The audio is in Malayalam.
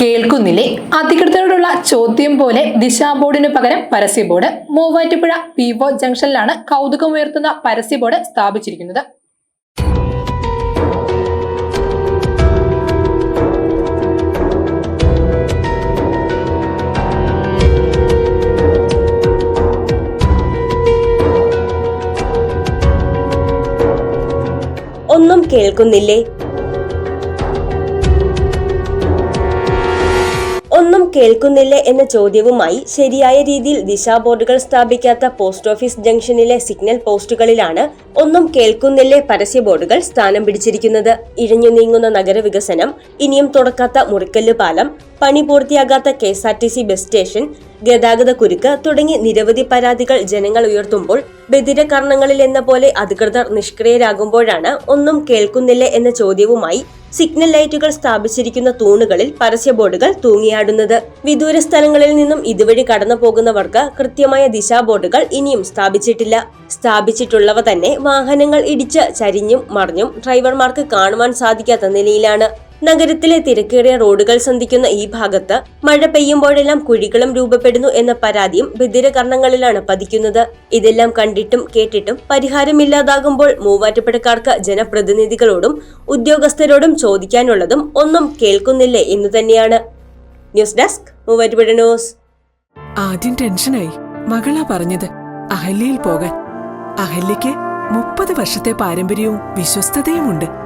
കേൾക്കുന്നില്ലേ? അധികൃതരോടുള്ള ചോദ്യം പോലെ ദിശാ ബോർഡിനു പകരം പരസ്യ ബോർഡ്. മൂവാറ്റുപുഴ പി ഒ ജംഗ്ഷനിലാണ് കൗതുകമുയർത്തുന്ന പരസ്യ ബോർഡ് സ്ഥാപിച്ചിരിക്കുന്നത്. ഒന്നും കേൾക്കുന്നില്ലേ? കേൾക്കുന്നില്ലേ എന്ന ചോദ്യവുമായി ശരിയായ രീതിയിൽ ദിശാ ബോർഡുകൾ സ്ഥാപിക്കാത്ത പോസ്റ്റ് ഓഫീസ് ജംഗ്ഷനിലെ സിഗ്നൽ പോസ്റ്റുകളിലാണ് ഒന്നും കേൾക്കുന്നില്ലേ പരസ്യ ബോർഡുകൾ സ്ഥാനം പിടിച്ചിരിക്കുന്നത്. ഇഴഞ്ഞു നീങ്ങുന്ന നഗരവികസനം ഇനിയും തുടക്കാത്ത മുറിക്കല്ല് പാലം പണി പൂർത്തിയാകാത്ത K S R T C bus station ഗതാഗത കുരുക്ക് തുടങ്ങി നിരവധി പരാതികൾ ജനങ്ങൾ ഉയർത്തുമ്പോൾ ബധിരകർണങ്ങളിൽ എന്ന പോലെ അധികൃതർ നിഷ്ക്രിയരാകുമ്പോഴാണ് ഒന്നും കേൾക്കുന്നില്ല എന്ന ചോദ്യവുമായി സിഗ്നൽ ലൈറ്റുകൾ സ്ഥാപിച്ചിരിക്കുന്ന തൂണുകളിൽ പരസ്യ ബോർഡുകൾ തൂങ്ങിയാടുന്നത്. വിദൂര സ്ഥലങ്ങളിൽ നിന്നും ഇതുവഴി കടന്നു പോകുന്നവർക്ക് കൃത്യമായ ദിശാ ബോർഡുകൾ ഇനിയും സ്ഥാപിച്ചിട്ടില്ല. സ്ഥാപിച്ചിട്ടുള്ളവ തന്നെ വാഹനങ്ങൾ ഇടിച്ച് ചരിഞ്ഞും മറിഞ്ഞും ഡ്രൈവർമാർക്ക് കാണുവാൻ സാധിക്കാത്ത നിലയിലാണ്. നഗരത്തിലെ തിരക്കേറിയ റോഡുകൾ സന്ധിക്കുന്ന ഈ ഭാഗത്ത് മഴ പെയ്യുമ്പോഴെല്ലാം കുഴികളും രൂപപ്പെടുന്നു എന്ന പരാതിയും ബധിരകർണങ്ങളിലാണ് പതിക്കുന്നത്. ഇതെല്ലാം കണ്ടിട്ടും കേട്ടിട്ടും പരിഹാരമില്ലാതാകുമ്പോൾ മൂവാറ്റുപുഴക്കാർക്ക് ജനപ്രതിനിധികളോടും ഉദ്യോഗസ്ഥരോടും ചോദിക്കാനുള്ളതും ഒന്നും കേൾക്കുന്നില്ലേ എന്നു തന്നെയാണ്. News desk Moovattupuzha news. ആദ്യം ടെൻഷനായി. മകളാ പറഞ്ഞത് അഹല്യയിൽ പോകാൻ. അഹല്യയ്ക്ക് മുപ്പത് വർഷത്തെ പാരമ്പര്യവും വിശ്വസ്തതയുമുണ്ട്.